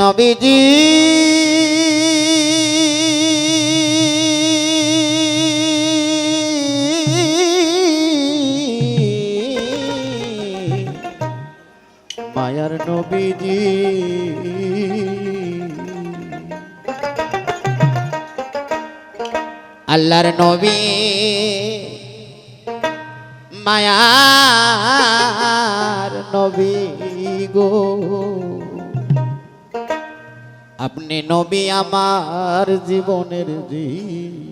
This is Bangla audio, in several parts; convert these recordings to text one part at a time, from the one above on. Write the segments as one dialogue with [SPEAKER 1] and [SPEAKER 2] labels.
[SPEAKER 1] নবীজি। মায়ার নবীজি। আল্লাহর নবী মায়ার নবী গো। আপনি নবী আমার জীবনের জীব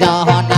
[SPEAKER 1] যখন